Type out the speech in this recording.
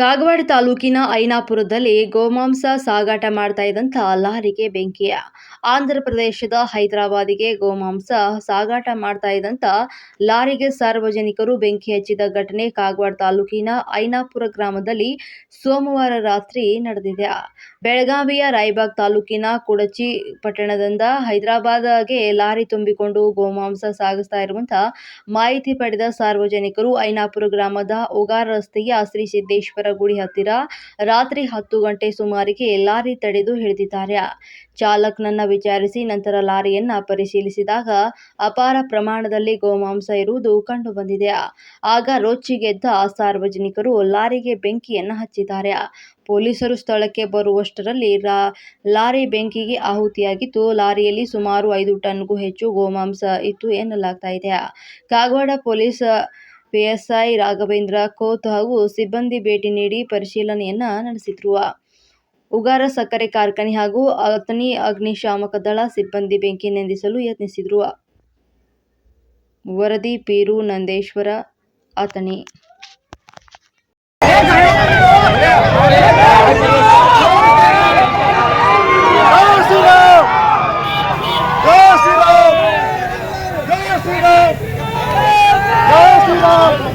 ಕಾಗವಾಡ ತಾಲೂಕಿನ ಐನಾಪುರದಲ್ಲಿ ಗೋಮಾಂಸ ಸಾಗಾಟ ಮಾಡ್ತಾ ಇದ್ದಂಥ ಲಾರಿಗೆ ಬೆಂಕಿ. ಆಂಧ್ರ ಪ್ರದೇಶದ ಹೈದರಾಬಾದಿಗೆ ಗೋಮಾಂಸ ಸಾಗಾಟ ಮಾಡ್ತಾ ಇದ್ದಂಥ ಲಾರಿಗೆ ಸಾರ್ವಜನಿಕರು ಬೆಂಕಿ ಹಚ್ಚಿದ ಘಟನೆ ಕಾಗವಾಡ ತಾಲೂಕಿನ ಐನಾಪುರ ಗ್ರಾಮದಲ್ಲಿ ಸೋಮವಾರ ರಾತ್ರಿ ನಡೆದಿದೆ. ಬೆಳಗಾವಿಯ ರಾಯಬಾಗ್ ತಾಲೂಕಿನ ಕುಡಚಿ ಪಟ್ಟಣದಿಂದ ಹೈದರಾಬಾದ್ಗೆ ಲಾರಿ ತುಂಬಿಕೊಂಡು ಗೋಮಾಂಸ ಸಾಗಿಸ್ತಾ ಇರುವಂತ ಮಾಹಿತಿ ಪಡೆದ ಸಾರ್ವಜನಿಕರು ಐನಾಪುರ ಗ್ರಾಮದ ಉಗಾರ ರಸ್ತೆಯ ಶ್ರೀ ಸಿದ್ದೇಶ್ವರ ಗುಡಿ ಹತ್ತಿರ ರಾತ್ರಿ ಹತ್ತು ಗಂಟೆ ಸುಮಾರಿಗೆ ಲಾರಿ ತಡೆದು ಹಿಡಿದಿದ್ದಾರೆ. ಚಾಲಕನನ್ನ ವಿಚಾರಿಸಿ ನಂತರ ಲಾರಿಯನ್ನ ಪರಿಶೀಲಿಸಿದಾಗ ಅಪಾರ ಪ್ರಮಾಣದಲ್ಲಿ ಗೋಮಾಂಸ ಇರುವುದು ಕಂಡು ಬಂದಿದೆ. ಆಗ ರೊಚ್ಚಿಗೆದ್ದ ಸಾರ್ವಜನಿಕರು ಲಾರಿಗೆ ಬೆಂಕಿಯನ್ನು ಹಚ್ಚಿದ್ದಾರೆ. ಪೊಲೀಸರು ಸ್ಥಳಕ್ಕೆ ಬರುವಷ್ಟರಲ್ಲಿ ಲಾರಿ ಬೆಂಕಿಗೆ ಆಹುತಿಯಾಗಿತ್ತು ಲಾರಿಯಲ್ಲಿ ಸುಮಾರು ಐದು ಟನ್ಗೂ ಹೆಚ್ಚು ಗೋಮಾಂಸ ಇತ್ತು ಎನ್ನಲಾಗ್ತಾ ಇದೆ. ಕಾಗವಾಡ ಪೊಲೀಸ್ ಪಿಎಸ್ಐ ರಾಘವೇಂದ್ರ ಕೋತ್ ಹಾಗೂ ಸಿಬ್ಬಂದಿ ಭೇಟಿ ನೀಡಿ ಪರಿಶೀಲನೆಯನ್ನ ನಡೆಸಿದ್ರು. ಉಗಾರ ಸಕ್ಕರೆ ಕಾರ್ಖಾನೆ ಹಾಗೂ ಅಥಣಿ ಅಗ್ನಿಶಾಮಕ ದಳ ಸಿಬ್ಬಂದಿ ಬೆಂಕಿ ನಂದಿಸಲು ಯತ್ನಿಸಿದ್ರು. ವರದಿ ಪೀರು ನಂದೇಶ್ವರ, ಅಥಣಿ. Oh!